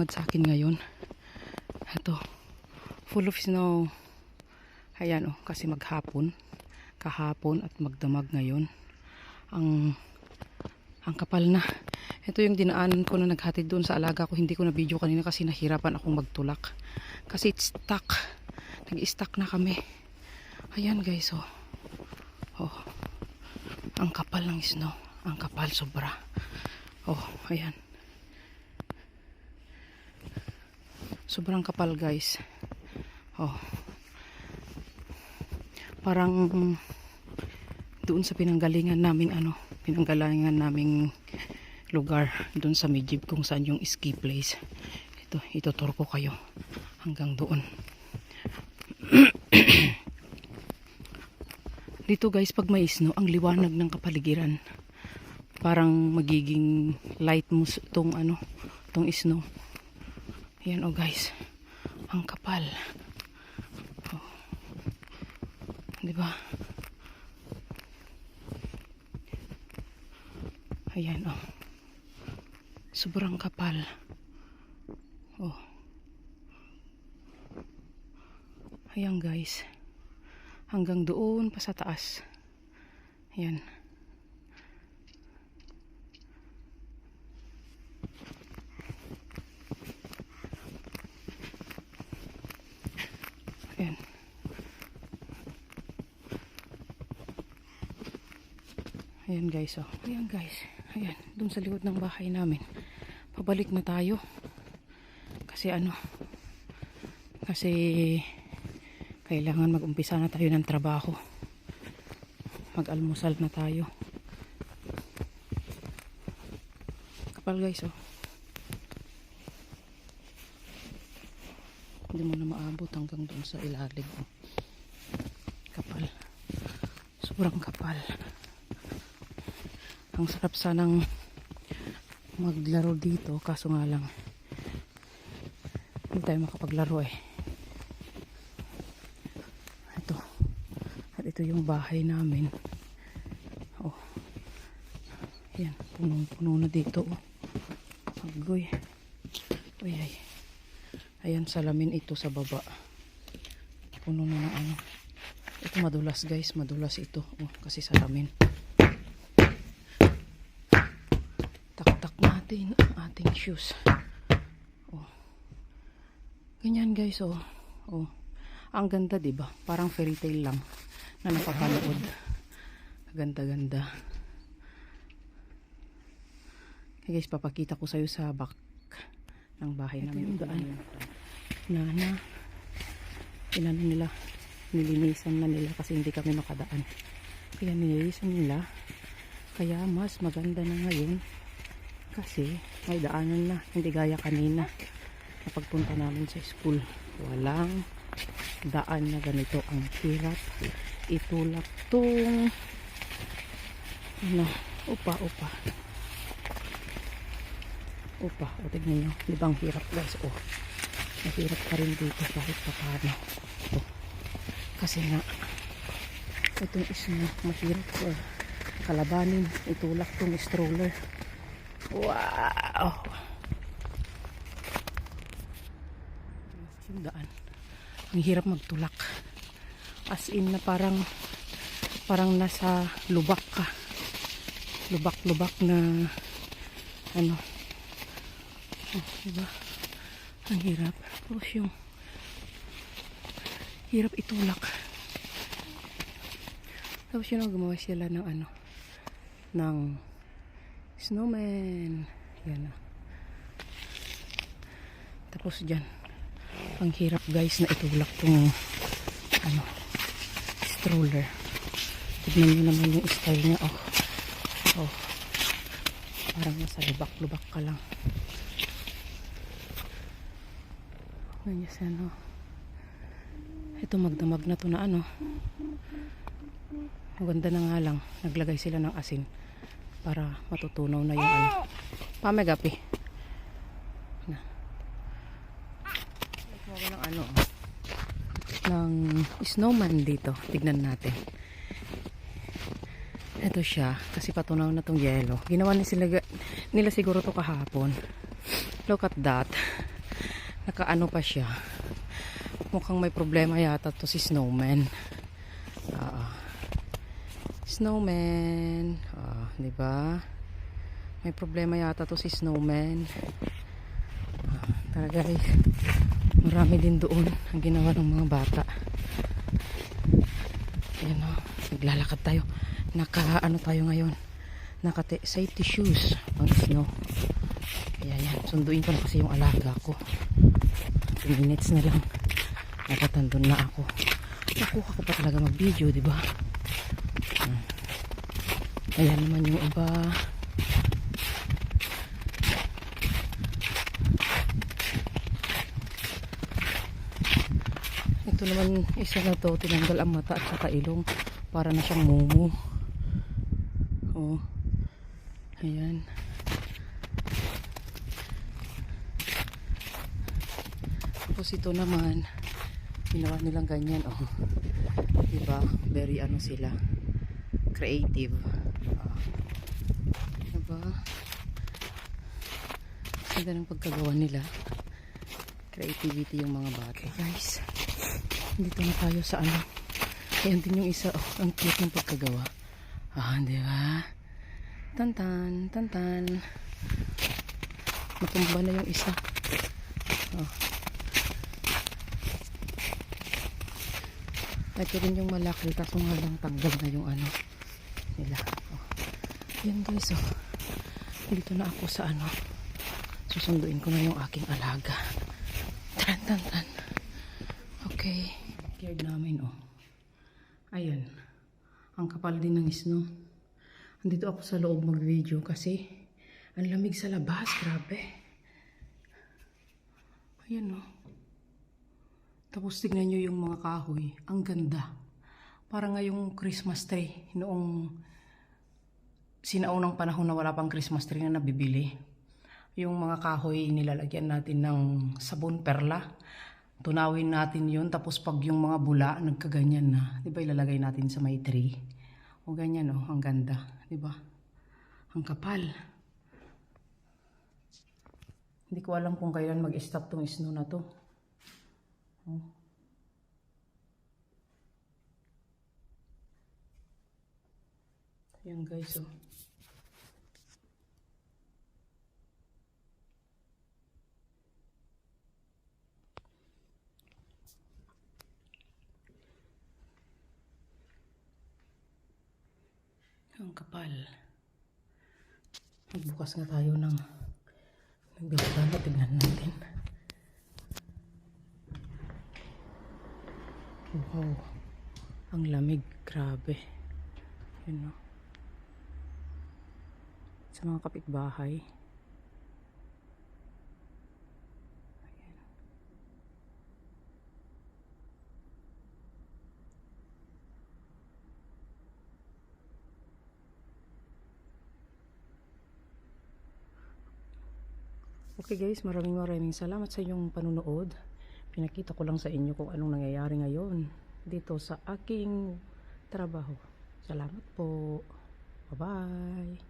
bumungad sa akin ngayon. Ito, full of snow. Ayan oh, kasi maghapon, kahapon at magdamag ngayon. Ang ang kapal na. Ito yung dinaanan ko na naghatid doon sa alaga ko. Hindi ko na video kanina kasi nahirapan akong magtulak. Kasi it's stuck. Nag-stuck na kami. Ayan guys oh. Oh. Ang kapal ng snow. Ang kapal sobra. Oh, ayan. Sobrang kapal guys. Oh. Parang doon sa pinanggalingan naming ano, pinanggalingan naming lugar doon sa Midjib kung saan yung ski place. Ito, itutur ko kayo hanggang doon. Dito guys, pag may snow, ang liwanag ng kapaligiran. Parang magiging light mo tong ano, tong snow. Ayan oh guys. Ang kapal. Oh. 'Di ba? Ayan oh. Sobrang kapal. Oh. Ayan guys. Hanggang doon pa sa taas. Ayan. Ayan guys, oh. Ayan guys. Ayan, dun sa likod ng bahay namin. Pabalik na tayo. Kasi ano, kasi kailangan mag-umpisa na tayo ng trabaho. Mag-almusal na tayo. Kapal guys, oh. Hindi mo na maabot hanggang doon sa ilalim. Oh. Kapal. Sobrang kapal. Ang sarap sanang maglaro dito kaso nga lang hindi tayo makapaglaro eh. Ito. At ito yung bahay namin. Oh. Yan. Punong-puno na dito. Oh. Agoy. Uy, ay. Ayan, salamin ito sa baba. Puno na ng ano. Ito madulas guys. Madulas ito. Oh, kasi salamin. Natin ang ating shoes. Oh. Ganyan guys, oh. Oh. Ang ganda, 'di ba? Parang fairy tale lang na napapanood. Ganda-ganda. Okay guys, papakita ko sa'yo sa back ng bahay namin. Yung daan na na inano nila nilinisan na nila kasi hindi kami makadaan. Kaya nilinisan nila. Kaya mas maganda na ngayon kasi may daanan na. Hindi gaya kanina na pagpunta namin sa school. Walang daan na ganito ang hirap itulak tong ano, upa, upa. Upa, o tignan nyo. Di ba ang hirap guys? Oh, mahirap pa rin dito kahit pa paano. Oh. Kasi nga, itong isang mahirap ko. Kalabanin, itulak tong stroller. Wow! Yung daan. Ang hirap magtulak. As in na parang parang nasa lubak ka. Lubak-lubak na ano. Oh, diba? Ang hirap. Tapos yung hirap itulak. Tapos yun ang gumawa sila ng ano ng snowman. Yan. Tapos dyan. Ang hirap guys na itulak tong ano stroller. Tignan nyo naman yung style niya. Oh. Oh. Parang nasa lubak-lubak ka lang. Ganyan siya, no? Ito magdamag na to na ano. Maganda na nga lang. Naglagay sila ng asin para matutunaw na yung ano. Pamegapi. Na. Nagkawa ng ano. Ng snowman dito. Tignan natin. Ito siya. Kasi patunaw na tong yelo. Ginawa ni sila, nila siguro to kahapon. Look at that. Nakaano pa siya. Mukhang may problema yata to si Snowman. Ah. snowman. Di ba? May problema yata to si Snowman. Ah, tara guys. Marami din doon ang ginawa ng mga bata. Ayan o. Naglalakad tayo. Naka ano tayo ngayon. Naka safety shoes. Pang snow. Kaya yan. Sunduin ko na kasi yung alaga ko. 2 minutes na lang. Natatandun na ako. Nakuha ko pa talaga mag-video, di ba? Ayan naman yung iba. Ito naman isa na to, tinanggal ang mata at saka ilong para na siyang mumu. Oh. Ayan. Tapos ito naman, ginawa nilang ganyan, oh. Diba? Very ano sila. Creative. Diba? Ganda ng pagkagawa nila. Creativity yung mga bata. Guys. Dito na tayo sa ano. Ayan din yung isa. Oh, ang cute ng pagkagawa. Ah, di ba? Tantan, tantan. Matumba na yung isa. Oh. Ito rin yung malaki. Kaso nga lang tanggal na yung ano nila. Yan guys, oh. Dito na ako sa ano. Susunduin ko na yung aking alaga. Tan, tan, tan. Okay. Backyard namin, oh. Ayan. Ang kapal din ng snow. Andito ako sa loob mag-video kasi ang lamig sa labas. Grabe. Ayan, oh. Tapos tignan nyo yung mga kahoy. Ang ganda. Parang ngayong Christmas tree. Noong sinaunang panahon na wala pang Christmas tree na nabibili. Yung mga kahoy nilalagyan natin ng sabon perla. Tunawin natin yun. Tapos pag yung mga bula, nagkaganyan na. Di ba ilalagay natin sa may tree? O ganyan o. Ang ganda. Di ba? Ang kapal. Hindi ko alam kung kailan mag-stop tong snow na to. Oh. Ayan guys oh. Ang kapal. Magbukas nga tayo ng bintana. Tignan natin. Wow. Ang lamig. Grabe. Yun no. Sa mga kapitbahay. Okay guys, maraming maraming salamat sa inyong panunood. Pinakita ko lang sa inyo kung anong nangyayari ngayon dito sa aking trabaho. Salamat po. Bye-bye.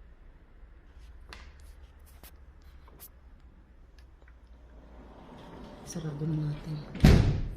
Sarado na natin.